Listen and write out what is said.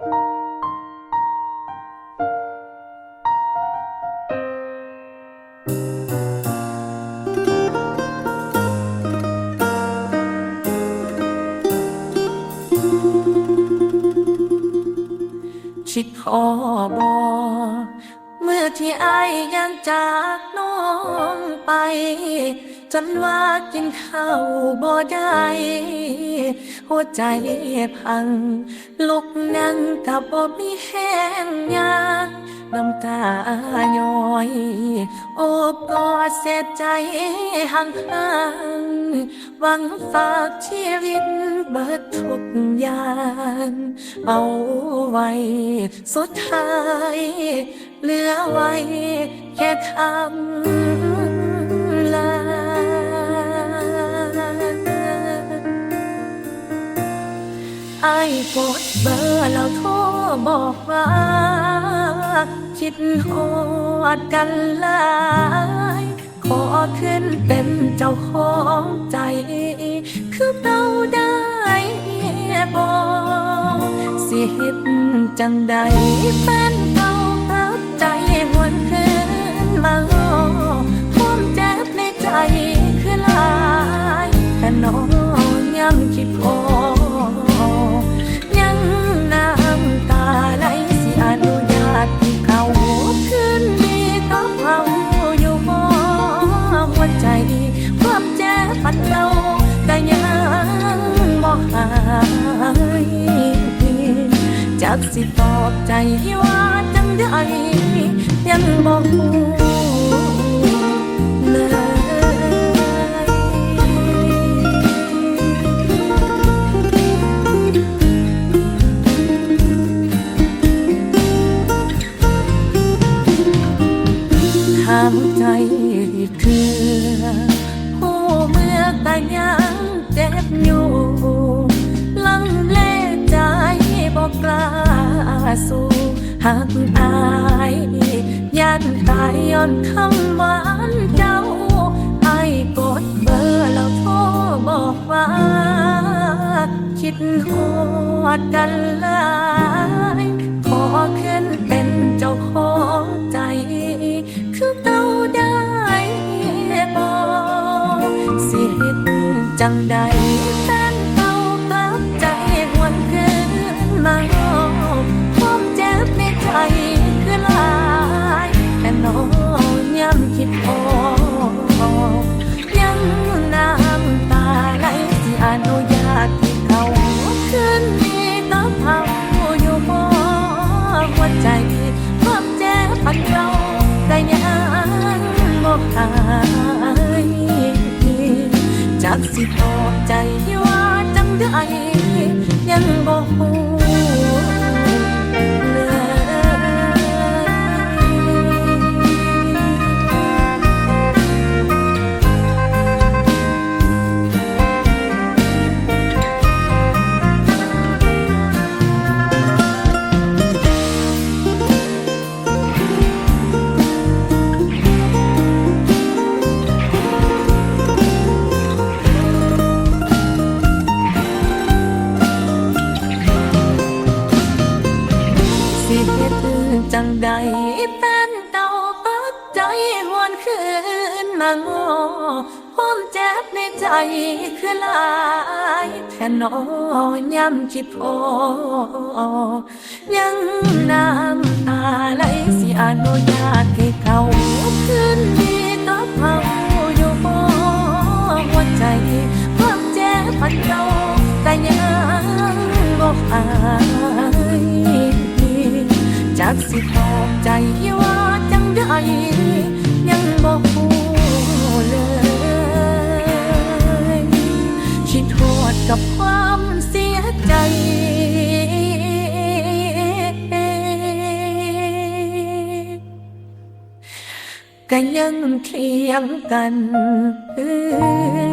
คิดพอบอเมื่อที่ไอายยังจากน้องไป จนว่ากินข้าวบ่ได้ หัวใจพัง ลุกนั่งกับบ่มีแห้งยางน้ำตาย้อย โอบกอดเสียใจห่างห่างๆหวังฝากชีวิตเบิดทุกอย่างเอาไว้ สุดท้าย เหลือไว้แค่คำ ไอ้กดเบอร์แล้วโทรบอกว่า คิดฮอดกันหลายขอขึ้นเป็นเจ้าของใจ คือเราได้บอกสิเฮ็ดจังใดแฟนเก่าตับใจหวนคืนมาความเจ็บในใจ จากสิตอบใจว่าจังใดยังบ่ฮู้เลยถามใจ สู้หักอายยันตายย้อนคำหวานเจ้าไอ้กดเบอร์แล้วโทรบอกว่า คิดฮอดกันหลายขอขึ้นเป็นเจ้าของใจ คือเต้าได้บอกสิเฮ็ดจังใดแฟนเก่าตับใจหวนคืนมา จความเจ็บปันเราแต่ยังบ่หายจากสิตอใจว่าจังใดยังบ่ฮู้ เฮ็ดจังใดแฟนเต่าปักใจหวนคืนมางอความเจ็บในใจคือลายแค่น้อยย้ำคิดพอยังน้ำตาไหลสิอนุญาตให้เขาคืน กสิตอบใจว่าจังใดยังบ่ฮู้เลยคิดโทษกับความเสียใจก็ยังเทียงกันเออ